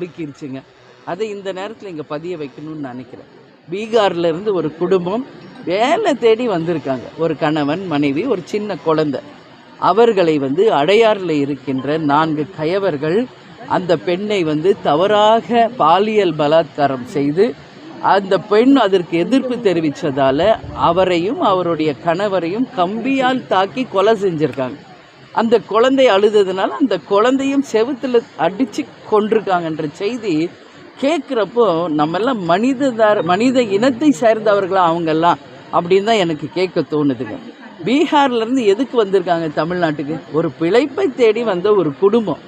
ஒடுக்கிருச்சுங்க அதை இந்த நேரத்தில் இங்கே பதிய வைக்கணும்னு நினைக்கிறேன். பீகார்லேருந்து ஒரு குடும்பம் வேலை தேடி வந்திருக்காங்க. ஒரு கணவன் மனைவி ஒரு சின்ன குழந்தை. அவர்களை வந்து அடையாறில் இருக்கின்ற நான்கு கயவர்கள் அந்த பெண்ணை வந்து தவறாக பாலியல் பலாத்காரம் செய்து அந்த பெண் அதற்கு எதிர்ப்பு தெரிவித்ததால் அவரையும் அவருடைய கணவரையும் கம்பியால் தாக்கி கொலை செஞ்சுருக்காங்க. அந்த குழந்தை அழுததுனால அந்த குழந்தையும் செவுத்துல அடித்து கொண்டிருக்காங்கன்ற செய்தி கேட்குறப்போ நம்மெல்லாம் மனிததார் மனித இனத்தை சேர்ந்தவர்களா அவங்கெல்லாம் அப்படின்னு தான் எனக்கு கேட்க தோணுதுங்க. பீகார்லேருந்து எதுக்கு வந்திருக்காங்க தமிழ்நாட்டுக்கு? ஒரு பிழைப்பை தேடி வந்த ஒரு குடும்பம்.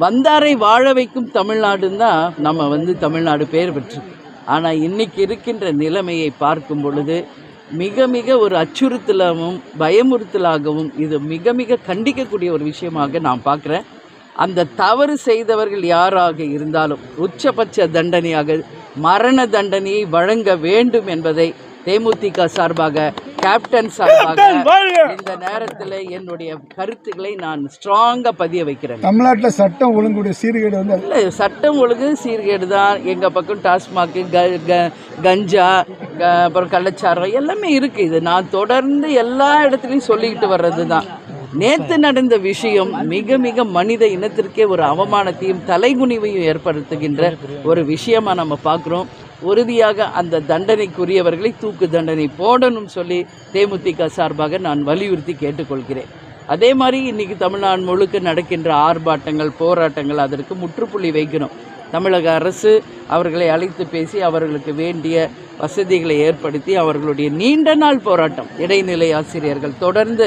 வந்தாரை வாழ வைக்கும் தமிழ்நாடுன்னு தான் நம்ம வந்து தமிழ்நாடு பேர் பெற்று ஆனால் இன்னைக்கு இருக்கின்ற நிலைமையை பார்க்கும் பொழுது மிக மிக ஒரு அச்சுறுத்தலாகவும் பயமுறுத்தலாகவும் இது மிக மிக கண்டிக்கக்கூடிய ஒரு விஷயமாக நான் பார்க்குறேன். அந்த தவறு செய்தவர்கள் யாராக இருந்தாலும் உச்சபட்ச தண்டனையாக மரண தண்டனையை வழங்க வேண்டும் என்பதை தேமுதிக சார்பாக கேப்டன் சார்பாக இந்த நேரத்தில் என்னுடைய கருத்துக்களை நான் ஸ்ட்ராங்காக பதிய வைக்கிறேன். தமிழ்நாட்டில் சட்டம் ஒழுங்குடைய சீர்கேடு வந்து இல்லை சட்டம் ஒழுங்கு சீர்கேடு தான். எங்கள் பக்கம் டாஸ்மாக்கு க க- கஞ்சா அப்புறம் கள்ளச்சாரம் எல்லாமே இருக்குது இது நான் தொடர்ந்து எல்லா இடத்துலையும் சொல்லிக்கிட்டு வர்றது தான் நேற்று நடந்த விஷயம் மிக மிக மனித இனத்திற்கே ஒரு அவமானத்தையும் தலைகுனிவையும் ஏற்படுத்துகின்ற ஒரு விஷயமாக நம்ம பார்க்குறோம். உறுதியாக அந்த தண்டனைக்குரியவர்களை தூக்கு தண்டனை போடணும் சொல்லி தேமுதிக சார்பாக நான் வலியுறுத்தி கேட்டுக்கொள்கிறேன். அதே மாதிரி இன்னைக்கு தமிழ்நாடு முழுக்க நடக்கின்ற ஆர்ப்பாட்டங்கள் போராட்டங்கள் அதற்கு முற்றுப்புள்ளி வைக்கணும் தமிழக அரசு அவர்களை அழைத்து பேசி அவர்களுக்கு வேண்டிய வசதிகளை ஏற்படுத்தி அவர்களுடைய நீண்ட நாள் போராட்டம். இடைநிலை ஆசிரியர்கள் தொடர்ந்து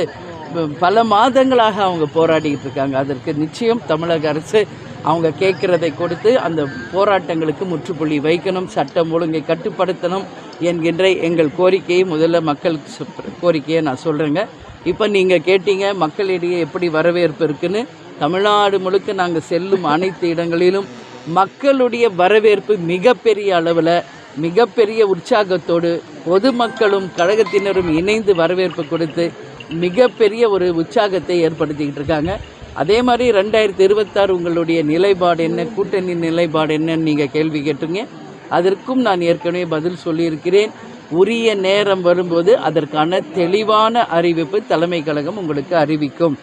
பல மாதங்களாக அவங்க போராடிக்கிட்டு இருக்காங்க. அதற்கு நிச்சயம் தமிழக அரசு அவங்க கேட்குறதை கொடுத்து அந்த போராட்டங்களுக்கு முற்றுப்புள்ளி வைக்கணும் சட்டம் ஒழுங்கை கட்டுப்படுத்தணும் என்கின்ற எங்கள் கோரிக்கையை முதல்ல மக்கள் சொ- கோரிக்கையை நான் சொல்கிறேங்க இப்போ நீங்கள் கேட்டீங்க மக்களிடையே எப்படி வரவேற்பு இருக்குன்னு. தமிழ்நாடு முழுக்க நாங்கள் செல்லும் அனைத்து இடங்களிலும் மக்களுடைய வரவேற்பு மிகப்பெரிய அளவில் மிகப்பெரிய உற்சாகத்தோடு பொதுமக்களும் கழகத்தினரும் இணைந்து வரவேற்பு கொடுத்து மிகப்பெரிய ஒரு உற்சாகத்தை ஏற்படுத்திக்கிட்டு இருக்காங்க. அதே மாதிரி ரெண்டாயிரத்தி இருபத்தாறு உங்களுடைய நிலைப்பாடு என்ன? கூட்டணி நிலைப்பாடு என்னன்னு நீங்கள் கேள்வி கேட்டுங்க. அதற்கும் நான் ஏற்கனவே பதில் சொல்லியிருக்கிறேன். உரிய நேரம் வரும்போது அதற்கான தெளிவான அறிவிப்பு தலைமை கழகம் உங்களுக்கு அறிவிக்கும்.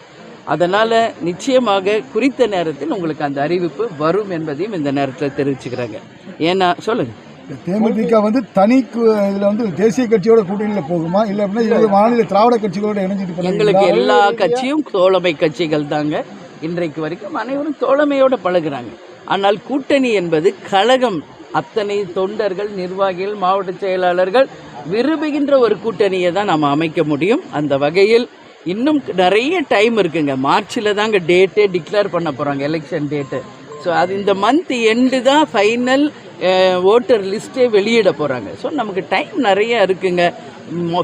அதனால் நிச்சயமாக குறித்த நேரத்தில் உங்களுக்கு அந்த அறிவிப்பு வரும் என்பதையும் இந்த நேரத்தில் தெரிவிச்சுக்கிறாங்க. ஏன்னா சொல்லுங்கள் தேமுதிக வந்து தனி இதுல வந்து தேசிய கட்சியோட கூட்டணியில போகுமா? இல்ல அப்படின்னா இருபது மாநில திராவிட கட்சிகளோட இணைஞ்சிட்டு எங்களுக்கு? எல்லா கட்சியும் தோழமை கட்சிகள் தாங்க. இன்றைக்கு வரைக்கும் அனைவரும் தோழமையோட பழகுறாங்க. ஆனால் கூட்டணி என்பது கழகம். அத்தனை தொண்டர்கள் நிர்வாகிகள் மாவட்ட செயலாளர்கள் விரும்புகின்ற ஒரு கூட்டணியை தான் நம்ம அமைக்க முடியும். அந்த வகையில் இன்னும் நிறைய டைம் இருக்குங்க. மார்ச்சில் தாங்க டேட்டே டிக்ளேர் பண்ண போகிறாங்க எலெக்ஷன் டேட்டு ஸோ அது இந்த மந்த் எண்டு தான் ஃபைனல் ஓட்டர் லிஸ்ட்டே வெளியிட போகிறாங்க ஸோ நமக்கு டைம் நிறைய இருக்குங்க.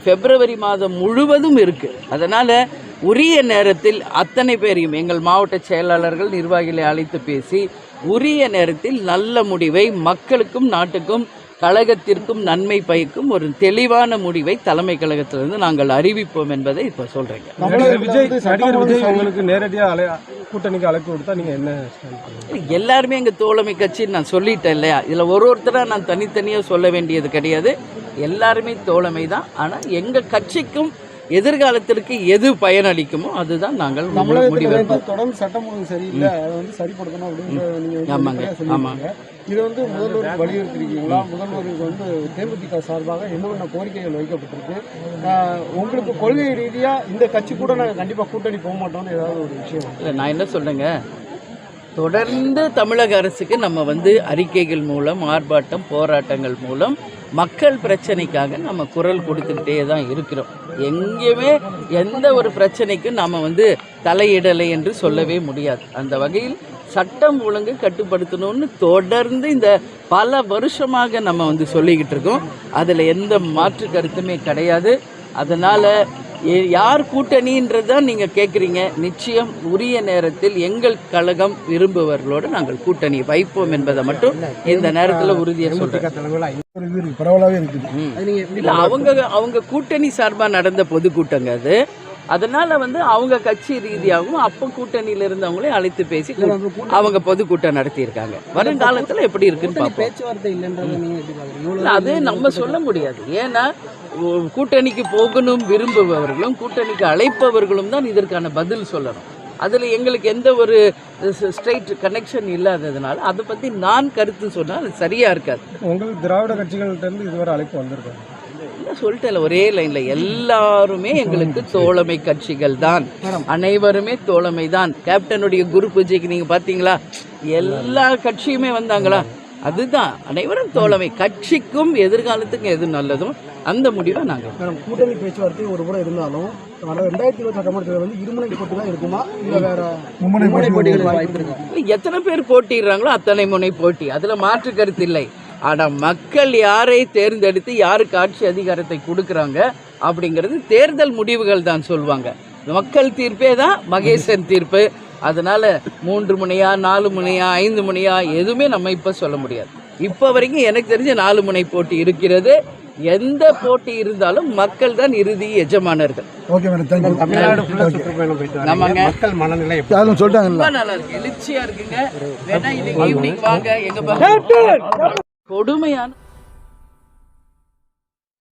ஃபெப்ரவரி மாதம் முழுவதும் இருக்குது அதனால் உரிய நேரத்தில் அத்தனை பேரையும் எங்கள் மாவட்ட செயலாளர்கள் நிர்வாகிகளை அழைத்து பேசி உரிய நேரத்தில் நல்ல முடிவை மக்களுக்கும் நாட்டுக்கும் கழகத்திற்கும் நன்மை பயக்கும் ஒரு தெளிவான முடிவை தலைமை கழகத்திலிருந்து நாங்கள் அறிவிப்போம் என்பதை இப்போ சொல்கிறேங்க உங்களுக்கு நேரடியா அலை கூட்டணிக்கு அழைப்பு கொடுத்தா நீங்க என்ன stand பண்ணுவீங்க? எல்லாருமே எங்கள் தோழமை கட்சின்னு நான் சொல்லிட்டேன் இல்லையா? இதில் ஒரு ஒருத்தராக நான் தனித்தனியாக சொல்ல வேண்டியது கிடையாது. எல்லாருமே தோழமை தான் ஆனால் எங்கள் கட்சிக்கும் எதிர்காலத்திற்கு எது பயனளிக்குமோ அதுதான் நாங்கள் முடிவெடுப்போம். தொடர்ந்து சட்டம் ஒழுங்கு சரியில்லை அதை வந்து சரிப்படுத்தணும் அப்படின்னு ஆமாங்க, சொல்லியிருக்கீங்க. இது வந்து முதல்வருக்கு வலியுறுத்திருக்கீங்களா முதல்வருக்கு வந்து தேமுதிக சார்பாக என்னென்ன கோரிக்கைகள் வைக்கப்பட்டிருக்கு? உங்களுக்கு கொள்கை ரீதியா இந்த கட்சி கூட நாங்கள் கண்டிப்பா கூட்டணி போக மாட்டோம்னு ஏதாவது ஒரு விஷயம். இல்லை நான் என்ன சொல்றேங்க? தொடர்ந்து தமிழக அரசுக்கு நம்ம வந்து அறிக்கைகள் மூலம் ஆர்ப்பாட்டம் போராட்டங்கள் மூலம் மக்கள் பிரச்சனைக்காக நம்ம குரல் கொடுத்துக்கிட்டே தான் இருக்கிறோம். எங்கேயுமே எந்த ஒரு பிரச்சனைக்கும் நாம் வந்து தலையிடலை என்று சொல்லவே முடியாது. அந்த வகையில் சட்டம் ஒழுங்கு கட்டுப்படுத்தணும்னு தொடர்ந்து இந்த பல வருஷமாக நம்ம வந்து சொல்லிக்கிட்டு இருக்கோம். அதில் எந்த மாற்று கருத்துமே கிடையாது. அதனால் யார் கூட்டணின்றது தான் நீங்கள் கேட்குறீங்க நிச்சயம் உரிய நேரத்தில் எங்கள் கழகம் விரும்புவர்களோடு நாங்கள் கூட்டணி வைப்போம் என்பதை மட்டும் இந்த நேரத்தில் உறுதியாக சொல்கிறேன் இருக்குது. இல்லை அவங்க அவங்க கூட்டணி சார்பாக நடந்த பொதுக்கூட்டங்க அது. அதனால வந்து அவங்க கட்சி ரீதியாகவும் அப்போ கூட்டணியில் இருந்தவங்களே அழைத்து பேசி அவங்க பொதுக்கூட்டம் நடத்தியிருக்காங்க. வருங்காலத்தில் எப்படி இருக்குன்னு பார்ப்போம். பேச்சுவார்த்தை இல்லைன்றதை அது நம்ம சொல்ல முடியாது. ஏன்னா கூட்டணிக்கு போகணும் விரும்புபவர்களும் கூட்டணிக்கு அழைப்பவர்களும் தான் இதற்கான பதில் சொல்லணும். அதில் எங்களுக்கு எந்த ஒரு ஸ்ட்ரைட் கனெக்ஷன் இல்லாததுனால அதை பற்றி நான் கருத்து சொன்னால் அது சரியாக இருக்காது. உங்களுக்கு திராவிட கட்சிகள்கிட்ட இருந்து இதுவரை அழைப்பு வந்திருக்காங்க இல்ல, சொல்லிட்டேன்ல ஒரே லைன்ல எல்லாருமே எங்களுக்கு தோழமை கட்சிகள் தான். அனைவருமே தோழமை தான். கேப்டனுடைய குரு பூஜைக்கு நீங்க பாத்தீங்களா எல்லா கட்சியுமே வந்தாங்களா? அதுதான். அனைவரும் தோழமை கட்சிக்கும் எதிர்காலத்துக்கும் எது நல்லதும் அந்த முடிவை நாங்கள் மேடம் கூட்டணி பேச்சுவார்த்தை ஒரு புறம் இருந்தாலும் ரெண்டாயிரத்தி இருபத்தி சட்டமன்றத்தில் வந்து இருமுனை போட்டி தான் இருக்குமா? இல்ல வேற மும்முனை போட்டி போட்டிகள் வாய்ப்பு இருக்கா? எத்தனை பேர் போட்டிடுறாங்களோ அத்தனை முனை போட்டி. அதுல மாற்று கருத்து இல்லை. ஆனா மக்கள் யாரை தேர்ந்தெடுத்து யாருக்கு ஆட்சி அதிகாரத்தை கொடுக்கறாங்க அப்படிங்கிறது தேர்தல் முடிவுகள் தான் சொல்லுவாங்க மக்கள் தீர்ப்பே தான் மகேசன் தீர்ப்பு. அதனால மூன்று முனையா நாலு முனையா ஐந்து முனையா எதுவுமே நம்ம இப்ப சொல்ல முடியாது. இப்போ வரைக்கும் எனக்கு தெரிஞ்ச நாலு முனை போட்டி இருக்கிறது. எந்த போட்டி இருந்தாலும் மக்கள் தான் இறுதி எஜமானர்கள். Okay madam thank you Tamil Nadu ஃபுல்லா சுற்றுப்பயணம் போயிட்டு ஆமாங்க. வரீங்க மக்கள் மனநிலை எப்படி? யாரும் சொல்லிட்டாங்கல்ல ரொம்ப நல்லா இருக்கு. எழுச்சியா இருக்குங்க. வேணா இன்னைக்கு ஈவினிங் வாங்க. எங்க பக்கம் கொடுமையான